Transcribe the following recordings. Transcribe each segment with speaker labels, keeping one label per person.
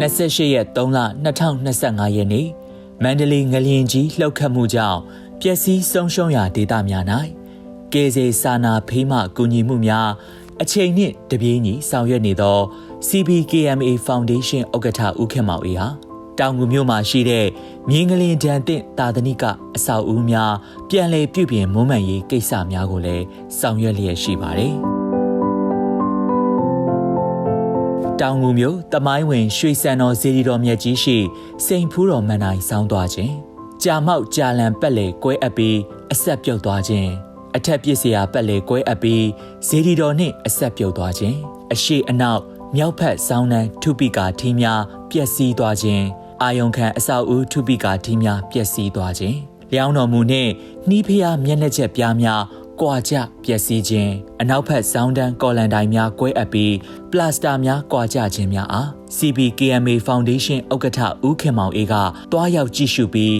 Speaker 1: 28ရက်3လ2025ရက်နေ့မန္တလေးငလျင်ကြီးလှုပ်ခတ်မှုကြောင့်ပျက်စီးဆုံးရှုံးရာဒေသများ၌ကယ်ဆယ်စာနာဖေးမှကူညီမှုများအချိန်နှင့်တပြေးညီဆောင်ရွက်နေသော CBKMA Foundation ဥက္ကဋ္ဌဦးခင်မောင်အေးဟာတောင်ငူမြို့မှာရှိတဲ့မြင်းကလင်တန်တင့်တာသနိကအဆောက်အဦများပြန်လည်ပြုပြင်မွမ်းမံရေးကိစ္စများကိုလည်းဆောင်ရွက်လျက်ရှိပါတယ်။ တောင်ငူမြို့တမိုင်းဝင်ရွှေစံတော်ဇေဒီတော်မြတ်ကြီးရှိစိန်ဖူးတော်မန်တိုင်းဆောင်းသွားခြင်းကြာမောက်ကြာလန်ပက်လေကွဲအပ်ပြီးအဆက်ပြုတ်သွားခြင်းအထက်ပစ္စရာပက်လေကွဲအပ်ပြီးဇေဒီတော်နှင့်အဆက်ပြုတ်သွားခြင်းအရှိအနောက်မြောက်ဖက်ဆောင်းနှံထုပိကာထင်းများပျက်စီးသွားခြင်းအာယုံခံအဆောက်အဦထုပိကာထင်းများပျက်စီးသွားခြင်းလျောင်းတော်မူနှင့်နှီးဖျားမျက်နှာချက်ပြားများ ကွာကျပျက်စီးခြင်းအနောက်ဘက်ဇောင်းတန်းကော်လန်တိုင်းများကွဲအပ်ပြီးပလတ်စတာများကွာကျခြင်းများအား CBKMA Foundation ဥက္ကဋ္ဌဦးခင်မောင်အေးကတွားရောက်ကြည့်ရှုပြီး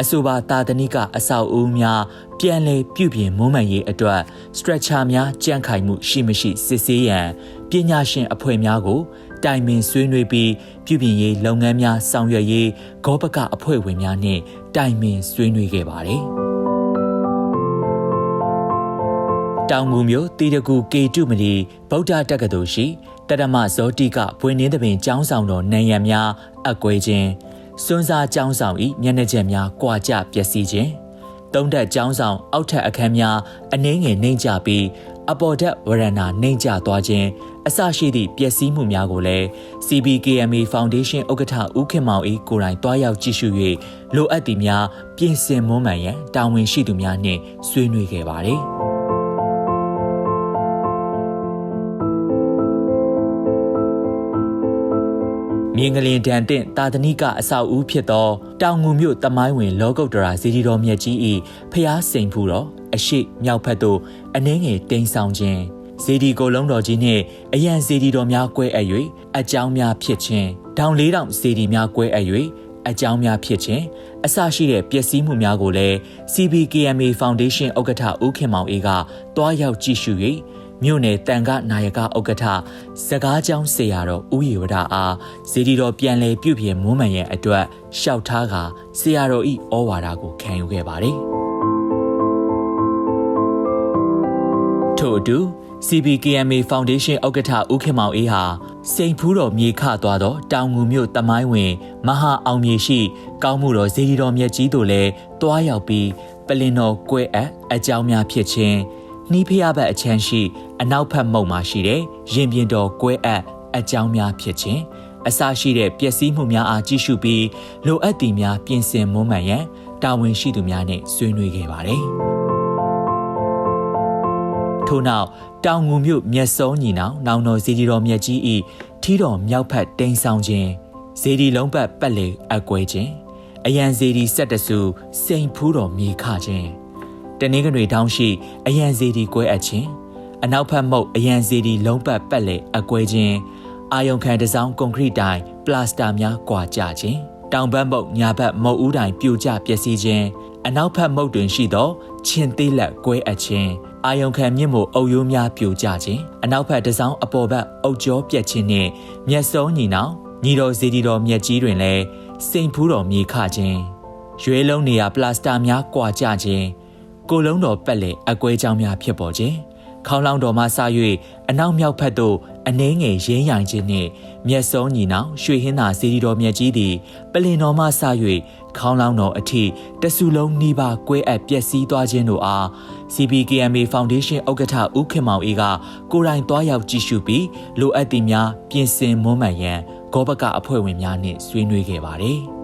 Speaker 1: အဆိုပါတာသနိကအဆောက်အဦများပြန်လည်ပြုပြင်မွမ်းမံရေးအတွက် stretcher များကြန့်ခိုင်မှုရှိမရှိစစ်ဆေးရန်ပညာရှင်အဖွဲ့များကို တိုင်ပင်ဆွေးနွေးပြီးပြုပြင်ရေးလုပ်ငန်းများဆောင်ရွက်ရေးဂောပကအဖွဲ့ဝင်များနှင့်တိုင်ပင်ဆွေးနွေးခဲ့ပါတယ်။ တောင်ငူမြို့တီတကူကေတုမလီဗုဒ္ဓတက္ကသိုလ်ရှိတရမဇောတိကဘွေနင်းသပင်ကျောင်းဆောင်တော်နံရံများအကွဲခြင်းစွန်းစားကျောင်းဆောင်ဤမျက်နှာချက်များကွာကျပျက်စီးခြင်းတုံးတက်ကျောင်းဆောင်အောက်ထပ်အခန်းများအနှင်းငယ်နှိမ့်ကျပြီးအပေါ်တက်ဝရဏာနှိမ့်ကျသွားခြင်းအစရှိသည့်ပျက်စီးမှုများကိုလည်း CBKMA Foundation ဥက္ကဋ္ဌဦးခင်မောင်အေးကိုယ်တိုင်တွားရောက်ကြည့်ရှု၍လိုအပ်သည့်များပြင်ဆင်မွမ်းမံရန်တာဝန်ရှိသူများနှင့်ဆွေးနွေးခဲ့ပါတယ်။ မြင်းကလင်တန်တင့်တာသနိကအဆောက်အဦဖြစ်သောတောင်ငူမြို့တမိုင်းဝင် လောကုတ္တရာဇီဒီတော်မြတ်ကြီး၏ဖျားစိန်ဖူးတော်အရှိမြောက်ဖက်သို့အနှင်းငယ်တိမ်ဆောင်ခြင်းဇီဒီကိုလုံးတော်ကြီးနှင့်အရန်ဇီဒီတော်များကွဲအပ်၍အကြောင်းများဖြစ်ခြင်းတောင်လေးတောင်ဇီဒီများကွဲအပ်၍အကြောင်းများဖြစ်ခြင်းအစရှိတဲ့ပျက်စီးမှုများကိုလည်း CBKMA Foundation ဥက္ကဋ္ဌဦးခင်မောင်အေးကတွားရောက်ကြည့်ရှု၍ မြို့နယ်တန်ခနာယကဥက္ကဋ္ဌစကားကြောင်းဆရာတော်ဦးရီဝဒအားဇေဒီတော်ပြန်လည်ပြုပြင်မွမ်းမံရန်အတွက်ရှောက်ထားကဆရာတော်ဤဩဝါဒကိုခံယူခဲ့ပါတယ်ထို့အတူ CBKMA Foundation ဥက္ကဋ္ဌဦးခင်မောင်အေးဟာစိန်ဖူးတော်မြေခသွားသောတောင်ငူမြို့တမိုင်းဝင် မဟာအောင်မြေရှိ ကောင်းမှုတော်ဇေဒီတော်မြတ်ကြီးတို့လည်းတွားရောက်ပြီးပလင်တော်ကွဲအပ်အကြောင်းများဖြစ်ခြင်း နှီးဖျားဘက်အချမ်းရှိ အနောက်ဘက်မုံမှာရှိတဲ့ရင်ပြင်တော်ကွဲအပ်အကြောင်းများဖြစ်ခြင်းအစရှိတဲ့ပျက်စီးမှုများအားကြည့်ရှုပြီးလိုအပ်သည်များပြင်ဆင်မွမ်းမံရန်တာဝန်ရှိသူများနဲ့ဆွေးနွေးခဲ့ပါတယ်။ထို့နောက်တောင်ငူမြို့မြက်စုံညီနောင်နောင်တော်ဇေဒီတော်မြတ်ကြီးဤထီးတော်မြောက်ဖက်တိန်ဆောင်ခြင်းဇေဒီလုံးပတ်ပတ်လေအကွဲခြင်းအယံဇေဒီဆက်တဆူစိန်ဖူးတော်မြေခခြင်းတ နင်္ဂနွေတောင်းရှိအယံဇေဒီကွဲအပ်ခြင်းအနောက်ဖက်မုတ်အယံဇေဒီလုံးပတ်ပတ်လေအကွဲခြင်းအာယုံခံတစောင်းကွန်ကရစ်တိုင်ပလတ်စတာများကွာကျခြင်းတောင်ဘက်မုတ်ညာဘက်မုတ်ဦးတိုင်ပြိုကျပျက်စီးခြင်းအနောက်ဘက်မုတ်တွင်ရှိသောချင်းသေးလက်ကွဲအပ်ခြင်းအာယုံခံမြင့်မို့အုပ်ရိုးများပြိုကျခြင်းအနောက်ဘက်တစောင်းအပေါ်ဘက်အုပ်ကြောပြက်ခြင်းနှင့်မျက်စုံညီနောင်ညီတော်စီဒီတော်မြက်ကြီးတွင်လည်းစိန်ဖူးတော်မြေခခြင်းရွေးလုံးနေရာပလတ်စတာများကွာကျခြင်း ကိုလုံးတော်ပက်လေအကွဲကြောင်းများဖြစ်ပေါ်ခြင်းခေါင်းလောင်းတော်မှစ၍အနောက်မြောက်ဘက်သို့အနှဲငယ်ရင်းရိုင်ခြင်းနှင့်မျက်စုံညီနောင်ရွှေဟင်းသာစီဒီတော်မြတ်ကြီးသည်ပလင်တော်မှစ၍ခေါင်းလောင်းတော်အထိတဆူလုံးနှီးပါကွဲအပ်ပျက်စီးသွားခြင်းတို့အား CBKMA Foundation ဥက္ကဋ္ဌဦးခင်မောင်အေးကကိုယ်တိုင်သွားရောက်ကြည့်ရှုပြီးလိုအပ်သည်များပြင်ဆင်မွမ်းမံရန်ဂောဘကအဖွဲ့ဝင်များနှင့်ဆွေးနွေးခဲ့ပါတယ်။